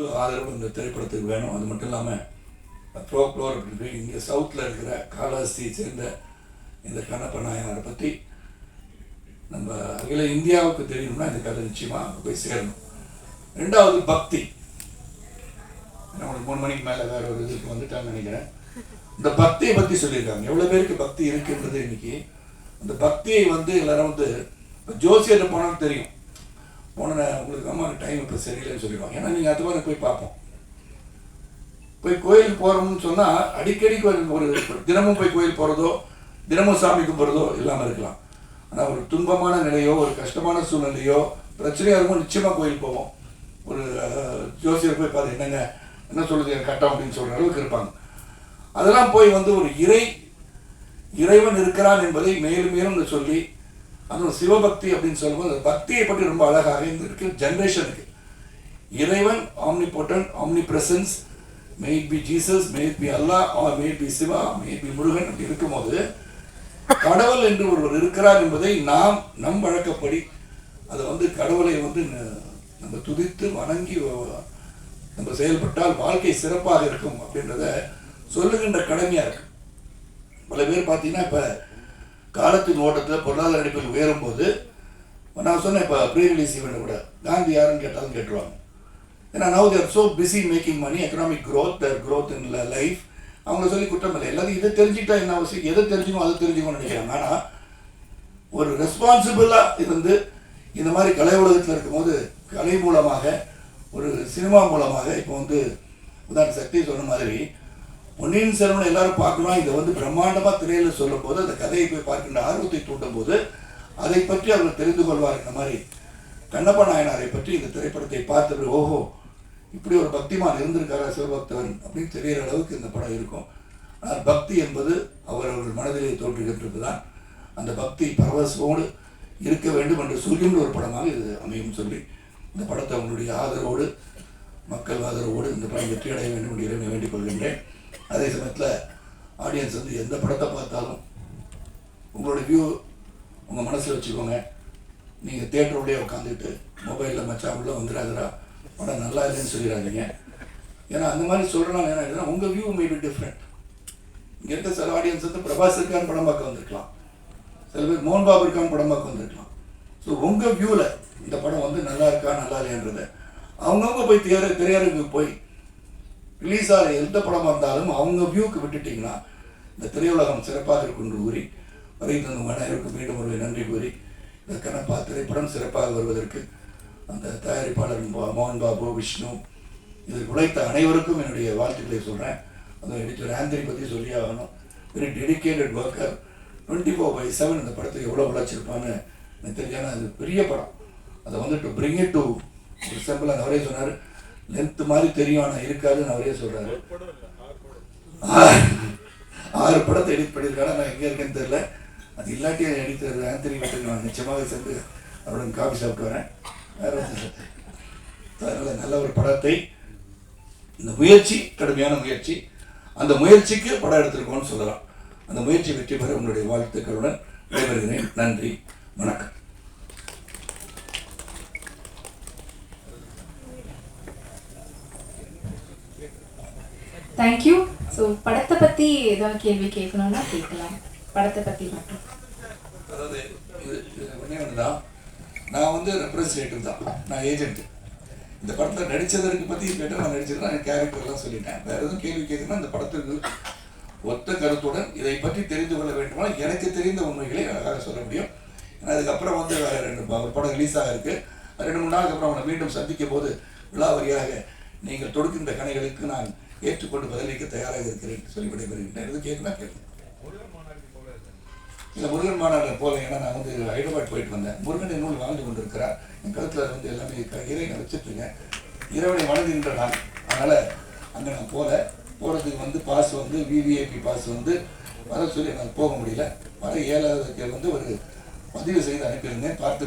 அன்பு ஆதரவு இந்த திரைப்படத்துக்கு வேணும். அது மட்டும் இல்லாமல் ப்ரோக்ளோர் அப்படின்னு இங்கே சவுத்தில் இருக்கிற காலாஸ்தியை சேர்ந்த இந்த கண்ணப்ப நாயனாரை பற்றி நம்ம அகில இந்தியாவுக்கு தெரியணும்னா இந்த கதை நிச்சயமாக போய் சேரணும். ரெண்டாவது பக்தி. நம்மளுக்கு மூணு மணிக்கு மேலே வேற ஒரு இதுக்கு வந்துட்டாங்கன்னு நினைக்கிறேன். இந்த பக்தியை பற்றி சொல்லியிருக்காங்க. எவ்வளோ பேருக்கு பக்தி இருக்குன்றது இன்னைக்கு. அந்த பக்தியை வந்து எல்லாரும் வந்து இப்போ ஜோசியர்கிட்ட போனாலும் தெரியும். போன உங்களுக்கு அம்மாவுக்கு டைம் இப்போ சரியில்லைன்னு சொல்லிடுவாங்க. ஏன்னா நீங்கள் அது மாதிரி போய் பார்ப்போம். போய் கோயிலுக்கு போகிறோம்னு சொன்னால் அடிக்கடி கோயிலுக்கு ஒரு தினமும் போய் கோயில் போகிறதோ தினமும் சாமி கும்பிட்றதோ இல்லாமல் இருக்கலாம். ஆனால் ஒரு துன்பமான நிலையோ ஒரு கஷ்டமான சூழ்நிலையோ பிரச்சனையாக இருக்கும் நிச்சயமாக கோயில் போவோம். ஒரு ஜோசியர் போய் பார்த்து என்னங்க என்ன சொல்லுது என் கட்டம் அப்படின்னு சொல்கிற அளவுக்கு இருப்பாங்க. அதெல்லாம் போய் வந்து ஒரு இறை இறைவன் இருக்கிறான் என்பதை மேலும் மேலும் சொல்லி அதுவும் சிவபக்தி அப்படின்னு சொல்லும்போது பக்தியை பற்றி ரொம்ப அழகாக இந்த இருக்கு. ஜென்ரேஷனுக்கு இறைவன் omnipotent omnipresence may be Jesus may be Allah or may be Shiva may be Murugan அப்படி இருக்கும்போது கடவுள் என்று ஒருவர் இருக்கிறார் என்பதை நாம் நம் வழக்கப்படி அதை வந்து கடவுளை வந்து ந- நம்ம துதித்து வணங்கி நம்ம செயல்பட்டால் வாழ்க்கை சிறப்பாக இருக்கும் அப்படின்றத சொல்லுகின்ற கடமையாக இருக்கு. பல பேர் பார்த்தீங்கன்னா இப்போ காலத்தின் ஓட்டத்தில் பொருளாதார அடிப்பில் உயரும் போது நான் சொன்னேன் இப்போ ப்ரீ ரிலீஸ் ஈவெண்ட் கூட காந்தி யாருன்னு கேட்டாலும் கேட்டுருவாங்க. ஏன்னா now they're so busy making money economic growth their growth in life அவங்க சொல்லி குற்றம் இல்லை. எல்லாரும் இதை தெரிஞ்சுக்கிட்டா என்ன அவசியம்? எதை தெரிஞ்சுக்கணும் அதை தெரிஞ்சுக்கணும்னு நினைக்கிறாங்க. ஆனால் ஒரு ரெஸ்பான்சிபிளாக இருந்து இந்த மாதிரி கலை உலகத்தில் இருக்கும்போது கலை மூலமாக ஒரு சினிமா மூலமாக இப்போ வந்து உதாரண சக்தி சொன்ன மாதிரி பொன்னியின் செல்வன் எல்லாரும் பார்க்கணும். இதை வந்து பிரம்மாண்டமாக திரையில் சொல்லும் போது அந்த கதையை போய் பார்க்கின்ற ஆர்வத்தை தூண்டும் போது அதை பற்றி அவர்கள் தெரிந்து கொள்வார் இந்த மாதிரி. கண்ணப்ப நாயனாரை பற்றி இந்த திரைப்படத்தை பார்த்தவர் ஓஹோ இப்படி ஒரு பக்திமான் இருந்திருக்காரா சிவபக்தவன் அப்படின்னு தெரிகிற அளவுக்கு இந்த படம் இருக்கும். ஆனால் பக்தி என்பது அவரவர்கள் மனதிலே தோன்றுகின்றது தான் அந்த பக்தி பரவசோடு இருக்க வேண்டும் என்று சொல்கின்ற ஒரு படமாக இது அமையும் சொல்லி இந்த படத்தை அவங்களுடைய ஆதரவோடு மக்கள் ஆதரவோடு இந்த படம் வெற்றி அடைய வேண்டும் என்று இறைவனை வேண்டிக் கொள்கின்றேன். அதே சமயத்தில் ஆடியன்ஸ் வந்து எந்த படத்தை பார்த்தாலும் உங்களோட வியூ உங்கள் மனசில் வச்சுக்கோங்க. நீங்கள் தேட்டருடைய உட்காந்துட்டு மொபைலில் மச்சா உள்ள வந்துடாதரா படம் நல்லா இல்லைன்னு சொல்லிடாதீங்க. ஏன்னா அந்த மாதிரி சொல்கிறனால என்ன உங்கள் வியூ மேபி டிஃப்ரெண்ட் இங்கே இருக்க சில ஆடியன்ஸ் வந்து பிரபாஸ் இருக்கான்னு படம் பார்க்க வந்திருக்கலாம். சில பேர் மோகன் பாபு இருக்கான்னு படம் பார்க்க வந்திருக்கலாம். ஸோ உங்கள் வியூவில் இந்த படம் வந்து நல்லா இருக்கா நல்லா இல்லையன்றதை அவங்கவுங்க போய் திரையர திரையரங்குக்கு போய் ரிலீஸ் ஆகிற எந்த படமாக இருந்தாலும் அவங்க வியூக்கு விட்டுட்டிங்கன்னா இந்த திரையுலகம் சிறப்பாக இருக்கும் என்று கூறி வரை தந்த அனைவருக்கும் மீண்டும் ஒரு நன்றி கூறி இந்த கணப்பா திரைப்படம் சிறப்பாக வருவதற்கு அந்த தயாரிப்பாளர் மோகன் பாபு விஷ்ணு இதில் உழைத்த அனைவருக்கும் என்னுடைய வாழ்த்துக்களை சொல்கிறேன் அந்த எடிட்டர் ஆந்திரி பற்றி சொல்லி ஆகணும். Very dedicated worker twenty four by seven இந்த படத்தை எவ்வளோ உழைச்சிருப்பான்னு எனக்கு தெரிஞ்சாலும் அது பெரிய படம். அதை வந்து டு பிரிங் இட் டு ஒரு சிம்பிள் அவரே சொன்னார் லென்த் மாதிரி தெரியும் ஆனால் இருக்காதுன்னு அவரே சொல்கிறாரு ஆறு படத்தை எடிட் பண்ணியிருக்காங்க நான் எங்கே இருக்கேன்னு தெரியல. அது இல்லாட்டி எடிட்டர் ஆந்தனி வீட்டுக்கு நான் நிச்சயமாக சேர்ந்து அவருடன் காஃபி சாப்பிட்டு வரேன். வேறு அதனால் நல்ல ஒரு படத்தை இந்த முயற்சி கடுமையான முயற்சி. அந்த முயற்சிக்கு படம் எடுத்திருக்கோம்னு சொல்லலாம். அந்த முயற்சி வெற்றி பெற உங்களுடைய வாழ்த்துக்களுடன் விடைபெறுகிறேன். நன்றி. வணக்கம். தேங்க்யூ ஸோ படத்தை பற்றி ஏதாவது கேள்வி கேட்கணும்னா கேட்கலாம். படத்தை பற்றி மட்டும். அதாவது இது ஒன்றே ஒன்று தான் நான் வந்து ரெப்ரசன்டேட்டிவ் தான். நான் ஏஜென்ட் இந்த படத்தில் நடித்ததற்கு பற்றி கேட்டால் நான் நடிச்சிருக்கேன் என் கேரக்டர்லாம் சொல்லிட்டேன். வேறு எதுவும் கேள்வி கேட்கணும்னா இந்த படத்துக்கு ஒத்த கருத்துடன் இதை பற்றி தெரிந்து கொள்ள வேண்டுமா? எனக்கு தெரிந்த உண்மைகளை அழகாக சொல்ல முடியும். ஏன்னா அதுக்கப்புறம் வந்து வேறு ரெண்டு படம் ரிலீஸ் ஆகிருக்கு. ரெண்டு மூணு நாளுக்கு அப்புறம் அவனை மீண்டும் சந்திக்கும் போது விழாவரியாக நீங்கள் தொடுக்கின்ற கணைகளுக்கு நான் ஏற்றுக்கொண்டு பதிலளிக்க தயாராக இருக்கிறேன் சொல்லி விடைபெறுகின்றேன். எதுவும் கேட்கலாம் கேட்கலாம் இல்லை முருகன் மாநாடு போல ஏன்னா நான் வந்து ஹைதராபாத் போயிட்டு வந்தேன். முருகன் நூல் வாழ்ந்து கொண்டிருக்கிறார். என் கழுத்தில் வந்து எல்லாமே இறை இறைவனை வச்சுட்ருக்கேன் இறைவனை வணங்குகின்ற நான் அதனால் அங்கே நான் போகல போகிறதுக்கு வந்து பாஸ் வந்து விவிஐபி பாஸ் வந்து வர சொல்லி என்னால் போக முடியல. வர ஏழாவதுக்கு வந்து ஒரு பதிவு செய்து அனுப்பியிருந்தேன். பார்த்து